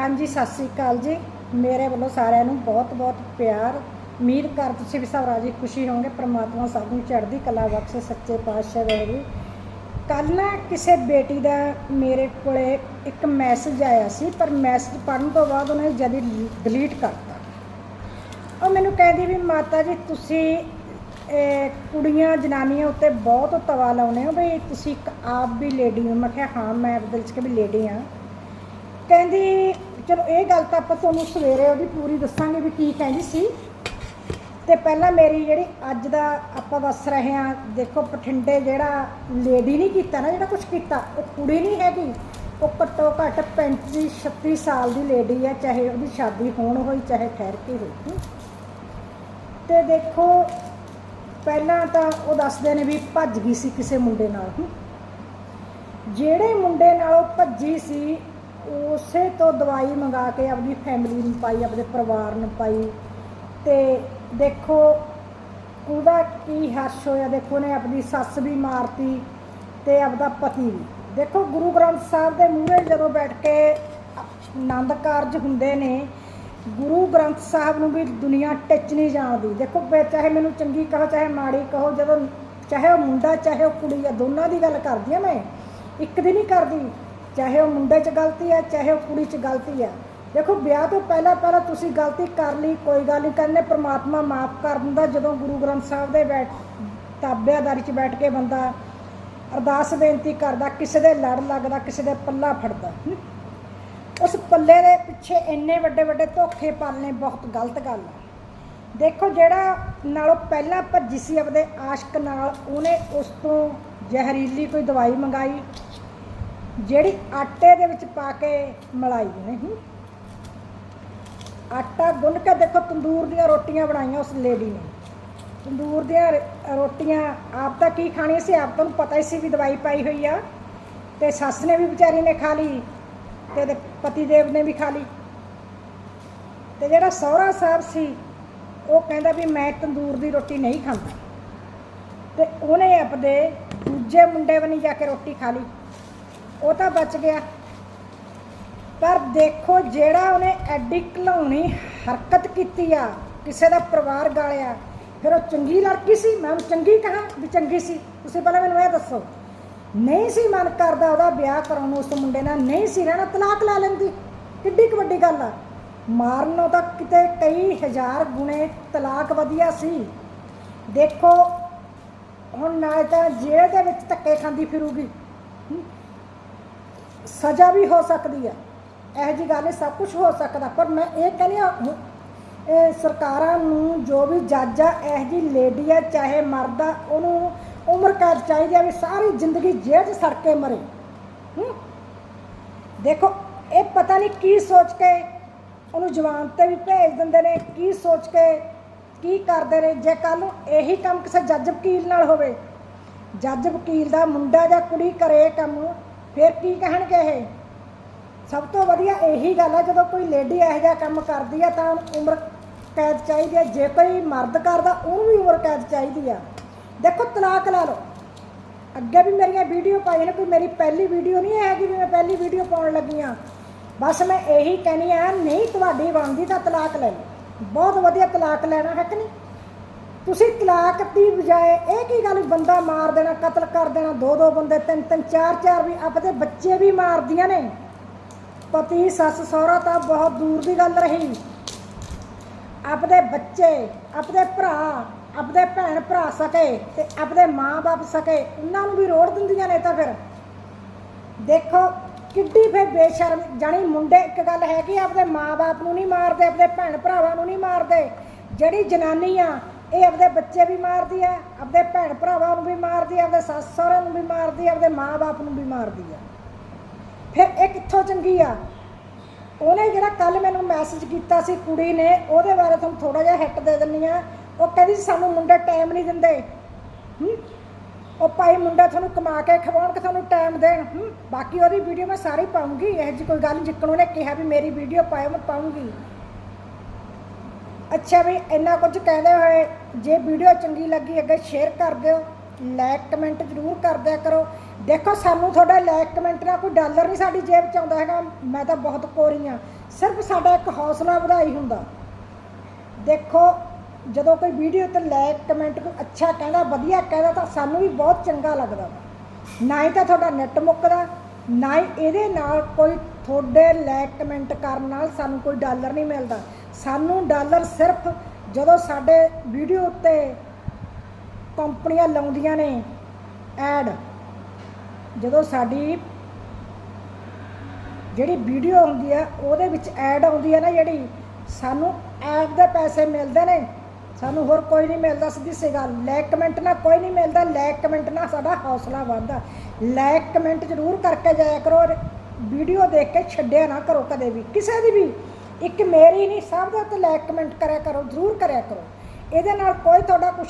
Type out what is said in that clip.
ਹਾਂਜੀ, ਸਤਿ ਸ੍ਰੀ ਅਕਾਲ ਜੀ। ਮੇਰੇ ਵੱਲੋਂ ਸਾਰਿਆਂ ਨੂੰ ਬਹੁਤ ਬਹੁਤ ਪਿਆਰ। ਉਮੀਦ ਕਰ ਤੁਸੀਂ ਵੀ ਸਭ ਰਾਜੀ ਖੁਸ਼ੀ ਹੋਵੋਗੇ। ਪ੍ਰਮਾਤਮਾ ਸਭ ਨੂੰ ਚੜ੍ਹਦੀ ਕਲਾ ਬਖਸ਼ੇ, ਸੱਚੇ ਪਾਤਸ਼ਾਹ ਰਹੇ ਕੱਲ ਨਾ ਕਿਸੇ ਬੇਟੀ ਦਾ ਮੇਰੇ ਕੋਲੇ ਇੱਕ ਮੈਸੇਜ ਆਇਆ ਸੀ, ਪਰ ਮੈਸੇਜ ਪੜ੍ਹਨ ਤੋਂ ਬਾਅਦ ਉਹਨੇ ਜਦੀ ਡਿਲੀਟ ਕਰਤਾ। ਉਹ ਮੈਨੂੰ ਕਹਿੰਦੀ ਵੀ, ਮਾਤਾ ਜੀ, ਤੁਸੀਂ ਕੁੜੀਆਂ, ਜਨਾਨੀਆਂ ਉੱਤੇ ਬਹੁਤ ਤਵਾ ਲਾਉਨੇ ਹੋ। ਵੀ ਤੁਸੀਂ ਇੱਕ ਆਪ ਵੀ ਲੇਡੀ ਹੋ। ਮੈਂ ਕਿਹਾ, ਹਾਂ, ਮੈਂ ਆਪਦੇ ਦਿਲ 'ਚ ਕਿ ਵੀ ਲੇਡੀ ਹਾਂ। ਕਹਿੰਦੀ, ਚਲੋ ਇਹ ਗੱਲ ਤਾਂ ਆਪਾਂ ਤੁਹਾਨੂੰ ਸਵੇਰੇ ਉਹਦੀ ਪੂਰੀ ਦੱਸਾਂਗੇ ਵੀ ਕੀ ਕਹਿੰਦੀ ਸੀ। ਤੇ ਪਹਿਲਾਂ ਮੇਰੀ ਜਿਹੜੀ ਅੱਜ ਦਾ ਆਪਾਂ ਦੱਸ ਰਹੇ ਹਾਂ, ਦੇਖੋ ਬਠਿੰਡੇ ਜਿਹੜਾ ਲੇਡੀ ਨਹੀਂ ਕੀਤਾ ਨਾ, ਜਿਹੜਾ ਕੁਝ ਕੀਤਾ, ਉਹ ਕੁੜੀ ਨਹੀਂ ਹੈਗੀ। ਉਹ ਘੱਟੋ ਘੱਟ 35 36 ਸਾਲ ਦੀ ਲੇਡੀ ਹੈ ਚਾਹੇ ਉਹਦੀ ਸ਼ਾਦੀ ਹੋਣ ਹੋਈ, ਚਾਹੇ ਠਹਿਰ ਕੇ ਹੋਈ। ਹਮ। ਤੇ ਦੇਖੋ, ਪਹਿਲਾਂ ਤਾਂ ਉਹ ਦੱਸਦੇ ਨੇ ਵੀ ਭੱਜ ਗਈ ਸੀ ਕਿਸੇ ਮੁੰਡੇ ਨਾਲ। ਜਿਹੜੇ ਮੁੰਡੇ ਨਾਲ ਉਹ ਭੱਜੀ ਸੀ ਉਸੇ ਤੋਂ ਦਵਾਈ ਮੰਗਾ ਕੇ ਆਪਣੀ ਫੈਮਿਲੀ ਨੂੰ ਪਾਈ, ਆਪਣੇ ਪਰਿਵਾਰ ਨੂੰ ਪਾਈ। ਤੇ ਦੇਖੋ, ਉਹਦਾ ਕੀ ਹਰਸ਼ ਹੋਇਆ, ਦੇਖੋ ਨੇ ਆਪਣੀ ਸੱਸ ਵੀ ਮਾਰਤੀ ਤੇ ਆਪਦਾ ਪਤੀ ਵੀ। ਦੇਖੋ, ਗੁਰੂ ਗ੍ਰੰਥ ਸਾਹਿਬ ਦੇ ਮੂਹਰੇ ਜਦੋਂ ਬੈਠ ਕੇ ਆਨੰਦ ਕਾਰਜ ਹੁੰਦੇ ਨੇ, ਗੁਰੂ ਗ੍ਰੰਥ ਸਾਹਿਬ ਨੂੰ ਵੀ ਦੁਨੀਆ ਟਿੱਚ ਨਹੀਂ ਜਾਣਦੀ। ਦੇਖੋ ਚਾਹੇ ਮੈਨੂੰ ਚੰਗੀ ਕਹੋ, ਚਾਹੇ ਮਾੜੀ ਕਹੋ, ਜਦੋਂ ਚਾਹੇ ਉਹ ਮੁੰਡਾ, ਚਾਹੇ ਉਹ ਕੁੜੀ ਆ, ਦੋਨਾਂ ਦੀ ਗੱਲ ਕਰਦੀ ਆ ਮੈਂ। ਇੱਕ ਦੀ ਨਹੀਂ ਕਰਦੀ। ਚਾਹੇ ਉਹ ਮੁੰਡੇ 'ਚ ਗਲਤੀ ਹੈ, ਚਾਹੇ ਉਹ ਕੁੜੀ 'ਚ ਗਲਤੀ ਹੈ। ਦੇਖੋ, ਵਿਆਹ ਤੋਂ ਪਹਿਲਾਂ ਪਹਿਲਾਂ ਤੁਸੀਂ ਗਲਤੀ ਕਰ ਲਈ, ਕੋਈ ਗੱਲ ਨਹੀਂ ਕਰਨੇ ਪ੍ਰਮਾਤਮਾ ਮਾਫ ਕਰ ਦਿੰਦਾ ਜਦੋਂ ਗੁਰੂ ਗ੍ਰੰਥ ਸਾਹਿਬ ਦੇ ਬੈਠ ਤਾਬਿਆਦਾਰੀ 'ਚ ਬੈਠ ਕੇ ਬੰਦਾ ਅਰਦਾਸ ਬੇਨਤੀ ਕਰਦਾ, ਕਿਸੇ ਦੇ ਲੜ ਲੱਗਦਾ, ਕਿਸੇ ਦੇ ਪੱਲਾ ਫੜਦਾ। ਉਸ ਪੱਲੇ ਦੇ ਪਿੱਛੇ ਇੰਨੇ ਵੱਡੇ ਵੱਡੇ ਧੋਖੇ ਪਾਲਨੇ ਬਹੁਤ ਗਲਤ ਗੱਲ ਹੈ ਦੇਖੋ, ਜਿਹੜਾ ਨਾਲੋਂ ਪਹਿਲਾਂ ਭੱਜੀ ਸੀ ਆਪਦੇ ਆਸ਼ਕ ਨਾਲ, ਉਹਨੇ ਉਸ ਤੋਂ ਜ਼ਹਿਰੀਲੀ ਕੋਈ ਦਵਾਈ ਮੰਗਾਈ ਜਿਹੜੀ ਆਟੇ ਦੇ ਵਿੱਚ ਪਾ ਕੇ ਮਲਾਈ ਨਹੀਂ। ਆਟਾ ਗੁੰਨ ਕੇ ਦੇਖੋ, ਤੰਦੂਰ ਦੀਆਂ ਰੋਟੀਆਂ ਬਣਾਈਆਂ ਉਸ ਲੇਡੀ ਨੇ। ਤੰਦੂਰ ਦੀਆਂ ਰੋਟੀਆਂ, ਆਪ ਤਾਂ ਕੀ ਖਾਣੀ ਸੀ? ਆਪ ਤੁਹਾਨੂੰ ਪਤਾ ਹੀ ਸੀ ਵੀ ਦਵਾਈ ਪਾਈ ਹੋਈ ਆ। ਤੇ ਸੱਸ ਨੇ ਵੀ ਵਿਚਾਰੀ ਨੇ ਖਾ ਲਈ ਤੇ ਇਹਦੇ ਪਤੀ ਦੇਵ ਨੇ ਵੀ ਖਾ ਲਈ। ਤੇ ਜਿਹੜਾ ਸਹੁਰਾ ਸਾਹਿਬ ਸੀ, ਉਹ ਕਹਿੰਦਾ ਵੀ ਮੈਂ ਤੰਦੂਰ ਦੀ ਰੋਟੀ ਨਹੀਂ ਖਾਂਦਾ। ਤੇ ਉਹਨੇ ਆਪਦੇ ਦੂਜੇ ਮੁੰਡੇ ਬਣੀ ਜਾ ਕੇ ਰੋਟੀ ਖਾ ਲਈ। ਉਹ ਤਾਂ ਬਚ ਗਿਆ। ਪਰ ਦੇਖੋ ਜਿਹੜਾ ਉਹਨੇ ਐਡੀ ਘਲਾਉਣੀ ਹਰਕਤ ਕੀਤੀ ਆ, ਕਿਸੇ ਦਾ ਪਰਿਵਾਰ ਗਾਲਿਆ, ਫਿਰ ਉਹ ਚੰਗੀ ਲੜਕੀ ਸੀ। ਮੈਂ ਉਹ ਚੰਗੀ ਕਹਾਂ ਵੀ ਚੰਗੀ ਸੀ? ਤੁਸੀਂ ਪਹਿਲਾਂ ਮੈਨੂੰ ਇਹ ਦੱਸੋ। ਨਹੀਂ ਸੀ ਮਨ ਕਰਦਾ ਉਹਦਾ ਵਿਆਹ ਕਰਾਉਣ ਨੂੰ, ਉਸ ਮੁੰਡੇ ਨਾਲ ਨਹੀਂ ਸੀ ਰਹਿਣਾ, ਤਲਾਕ ਲੈ ਲੈਂਦੀ। ਕਿੱਡੀ ਕੁ ਵੱਡੀ ਗੱਲ ਆ। ਮਾਰਨੋਂ ਤਾਂ ਕਿਤੇ ਕਈ ਹਜ਼ਾਰ ਗੁਣੇ ਤਲਾਕ ਵਧੀਆ ਸੀ। ਦੇਖੋ, ਹੁਣ ਨਾ ਤਾਂ ਜੇਲ੍ਹ ਦੇ ਵਿੱਚ ਧੱਕੇ ਖਾਂਦੀ ਫਿਰੂਗੀ। ਸਜ਼ਾ ਵੀ ਹੋ ਸਕਦੀ ਆ। ਇਹੋ ਜੀ ਗੱਲ ਸਭ ਕੁਝ ਹੋ ਸਕਦਾ। ਪਰ ਮੈਂ ਇਹ ਕਹਿੰਦੀ ਆ ਇਹ ਸਰਕਾਰਾਂ ਨੂੰ ਜੋ ਵੀ ਜੱਜ ਆ, ਇਹੋ ਜੀ ਲੇਡੀ ਆ, ਚਾਹੇ ਮਰਦ ਆ, ਉਹਨੂੰ ਉਮਰ ਕੈਦ ਚਾਹੀਦੀ ਆ ਵੀ ਸਾਰੀ ਜ਼ਿੰਦਗੀ ਜੇਲ੍ਹ 'ਚ ਸੜ ਕੇ ਮਰੇ। ਦੇਖੋ, ਇਹ ਪਤਾ ਨਹੀਂ ਕੀ ਸੋਚ ਕੇ ਉਹਨੂੰ ਜਵਾਨ ਤੇ ਵੀ ਭੇਜ ਦਿੰਦੇ ਨੇ, ਕੀ ਸੋਚ ਕੇ ਕੀ ਕਰਦੇ ਨੇ। ਜੇ ਕੱਲ ਨੂੰ ਇਹੀ ਕੰਮ ਕਿਸੇ ਜੱਜ ਵਕੀਲ ਨਾਲ ਹੋਵੇ, ਜੱਜ ਵਕੀਲ ਦਾ ਮੁੰਡਾ ਜਾਂ ਕੁੜੀ ਕਰੇ ਕੰਮ ਫਿਰ ਕੀ ਕਹਿਣਗੇ ਇਹ? ਸਭ ਤੋਂ ਵਧੀਆ ਇਹੀ ਗੱਲ ਹੈ ਜਦੋਂ ਕੋਈ ਲੇਡੀ ਇਹੋ ਜਿਹਾ ਕੰਮ ਕਰਦੀ ਆ ਤਾਂ ਉਮਰ ਕੈਦ ਚਾਹੀਦੀ ਹੈ ਜੇ ਕੋਈ ਮਰਦ ਕਰਦਾ ਉਹਨੂੰ ਵੀ ਉਮਰ ਕੈਦ ਚਾਹੀਦੀ ਆ। ਦੇਖੋ, ਤਲਾਕ ਲਾ ਲਓ। ਅੱਗੇ ਵੀ ਮੇਰੀਆਂ ਵੀਡੀਓ ਪਾਈ ਨੇ, ਕੋਈ ਮੇਰੀ ਪਹਿਲੀ ਵੀਡੀਓ ਨਹੀਂ ਹੈਗੀ ਵੀ ਮੈਂ ਪਹਿਲੀ ਵੀਡੀਓ ਪਾਉਣ ਲੱਗੀ ਆ। ਬਸ ਮੈਂ ਇਹੀ ਕਹਿਣੀ ਆ, ਨਹੀਂ ਤੁਹਾਡੀ ਬਣਦੀ ਤਾਂ ਤਲਾਕ ਲੈ ਲਓ। ਬਹੁਤ ਵਧੀਆ ਤਲਾਕ ਲੈਣਾ, ਹੈ ਕਿ ਨਹੀਂ? ਤੁਸੀਂ ਤਲਾਕ ਦੀ ਬਜਾਏ ਇਹ ਕੀ ਗੱਲ ਬੰਦਾ ਮਾਰ ਦੇਣਾ, ਕਤਲ ਕਰ ਦੇਣਾ, ਦੋ ਦੋ ਬੰਦੇ, ਤਿੰਨ ਤਿੰਨ, ਚਾਰ ਚਾਰ ਵੀ ਆਪਦੇ ਬੱਚੇ ਵੀ ਮਾਰਦੀਆਂ ਨੇ। ਪਤੀ, ਸੱਸ, ਸਹੁਰਾ ਤਾਂ ਬਹੁਤ ਦੂਰ ਦੀ ਗੱਲ ਰਹੀ। ਆਪਦੇ ਬੱਚੇ, ਆਪਦੇ ਭਰਾ, ਆਪਦੇ ਭੈਣ ਭਰਾ ਸਕੇ ਤੇ ਆਪਦੇ ਮਾਂ-ਬਾਪ ਸਕੇ, ਉਹਨਾਂ ਨੂੰ ਵੀ ਰੋੜ ਦਿੰਦੀਆਂ ਨੇ ਤਾਂ ਫਿਰ। ਦੇਖੋ ਕਿੱਡੀ ਫੇ ਬੇਸ਼ਰਮ, ਜਾਣੀ ਮੁੰਡੇ ਇੱਕ ਗੱਲ ਹੈ ਕਿ ਆਪਦੇ ਮਾਂ-ਬਾਪ ਨੂੰ ਨਹੀਂ ਮਾਰਦੇ, ਆਪਦੇ ਭੈਣ ਭਰਾਵਾਂ ਨੂੰ ਨਹੀਂ ਮਾਰਦੇ। ਜਿਹੜੀ ਜਨਾਨੀ ਆ ਇਹ ਆਪਦੇ ਬੱਚੇ ਵੀ ਮਾਰਦੀ ਆ, ਆਪਦੇ ਭੈਣ ਭਰਾਵਾਂ ਨੂੰ ਵੀ ਮਾਰਦੀ ਆ, ਆਪਦੇ ਸੱਸ ਸਹੁਰੇ ਨੂੰ ਵੀ ਮਾਰਦੀ ਆ, ਆਪਦੇ ਮਾਂ-ਬਾਪ ਨੂੰ ਵੀ ਮਾਰਦੀ ਆ। ਫਿਰ ਇਹ ਕਿੱਥੋਂ ਚੰਗੀ ਆ? ਉਹਨੇ ਜਿਹੜਾ ਕੱਲ ਮੈਨੂੰ ਮੈਸੇਜ ਕੀਤਾ ਸੀ ਕੁੜੀ ਨੇ, ਉਹਦੇ ਬਾਰੇ ਤੁਹਾਨੂੰ ਥੋੜਾ ਜਿਹਾ ਹਿੱਟ ਦੇ ਦਿੰਨੀ ਆ। ਉਹ ਕਹਿੰਦੀ ਸਾਨੂੰ ਮੁੰਡੇ ਟਾਈਮ ਨਹੀਂ ਦਿੰਦੇ। ਉਹ ਭਾਈ ਮੁੰਡਾ ਤੁਹਾਨੂੰ ਕਮਾ ਕੇ ਖਵਾਉਣ ਕਿ ਤੁਹਾਨੂੰ ਟਾਈਮ ਦੇਣ? ਬਾਕੀ ਉਹਦੀ ਵੀਡੀਓ ਮੈਂ ਸਾਰੀ ਪਾਉਂਗੀ, ਇਹ ਜੀ ਕੋਈ ਗੱਲ ਨਹੀਂ ਜਿੱਕਣ ਉਹਨੇ ਕਿਹਾ ਵੀ ਮੇਰੀ ਵੀਡੀਓ ਪਾਇਓ, ਮੈਂ ਪਾਉਂਗੀ। ਅੱਛਾ ਵੀ ਇੰਨਾ ਕੁਝ ਕਹਿੰਦੇ ਹੋਏ, ਜੇ ਵੀਡੀਓ ਚੰਗੀ ਲੱਗੀ ਅੱਗੇ ਸ਼ੇਅਰ ਕਰ ਦਿਓ ਲਾਈਕ ਕਮੈਂਟ ਜ਼ਰੂਰ ਕਰਦਿਆ ਕਰੋ। ਦੇਖੋ, ਸਾਨੂੰ ਤੁਹਾਡਾ ਲਾਇਕ ਕਮੈਂਟ ਨਾਲ ਕੋਈ ਡਾਲਰ ਨਹੀਂ ਸਾਡੀ ਜੇਬ ਚ ਆਉਂਦਾ ਹੈਗਾ, ਮੈਂ ਤਾਂ ਬਹੁਤ ਕੋਰੀ ਆ ਸਿਰਫ ਸਾਡਾ ਇੱਕ ਹੌਸਲਾ ਵਧਾਈ ਹੁੰਦਾ। ਦੇਖੋ, ਜਦੋਂ ਕੋਈ ਵੀਡੀਓ ਤੇ ਲਾਇਕ ਕਮੈਂਟ ਕੋਈ ਅੱਛਾ ਕਹਿੰਦਾ, ਵਧੀਆ ਕਹਿੰਦਾ, ਤਾਂ ਸਾਨੂੰ ਵੀ ਬਹੁਤ ਚੰਗਾ ਲੱਗਦਾ। ਵਾ ਨਾ ਹੀ ਤਾਂ ਤੁਹਾਡਾ ਨੈਟ ਮੁੱਕਦਾ, ਨਾ ਹੀ ਇਹਦੇ ਨਾਲ ਕੋਈ ਤੁਹਾਡੇ ਲਾਇਕ ਕਮੈਂਟ ਕਰਨ ਨਾਲ ਸਾਨੂੰ ਕੋਈ ਡਾਲਰ ਨਹੀਂ ਮਿਲਦਾ। ਸਾਨੂੰ ਡਾਲਰ ਸਿਰਫ ਜਦੋਂ ਸਾਡੇ ਵੀਡੀਓ ਉੱਤੇ ਕੰਪਨੀਆਂ ਲਾਉਂਦੀਆਂ ਨੇ ਐਡ, ਜਦੋਂ ਸਾਡੀ ਜਿਹੜੀ ਵੀਡੀਓ ਆਉਂਦੀ ਆ, ਉਹਦੇ ਵਿੱਚ ਐਡ ਆਉਂਦੀ ਆ ਨਾ ਜਿਹੜੀ, ਸਾਨੂੰ ਐਡ ਦੇ ਪੈਸੇ ਮਿਲਦੇ ਨੇ। ਸਾਨੂੰ ਹੋਰ ਕੋਈ ਨਹੀਂ ਮਿਲਦਾ ਸਿੱਧੀ ਸੀ ਗੱਲ। ਲਾਇਕ ਕਮੈਂਟ ਨਾਲ ਕੋਈ ਨਹੀਂ ਮਿਲਦਾ। ਲਾਇਕ ਕਮੈਂਟ ਨਾਲ ਸਾਡਾ ਹੌਸਲਾ ਵੱਧਦਾ। ਲਾਇਕ ਕਮੈਂਟ ਜ਼ਰੂਰ ਕਰਕੇ ਜਾਇਆ ਕਰੋ ਔਰ ਵੀਡੀਓ ਦੇਖ ਕੇ ਛੱਡਿਆ ਨਾ ਕਰੋ ਕਦੇ ਵੀ। ਕਿਸੇ ਦੀ ਵੀ ਇੱਕ ਮੇਰੀ ਨਹੀਂ, ਸਭ ਦਾ ਤੇ ਲਾਇਕ ਕਮੈਂਟ ਕਰਿਆ ਕਰੋ, ਜ਼ਰੂਰ ਕਰਿਆ ਕਰੋ। ਇਹਦੇ ਨਾਲ ਕੋਈ ਤੁਹਾਡਾ ਕੁਛ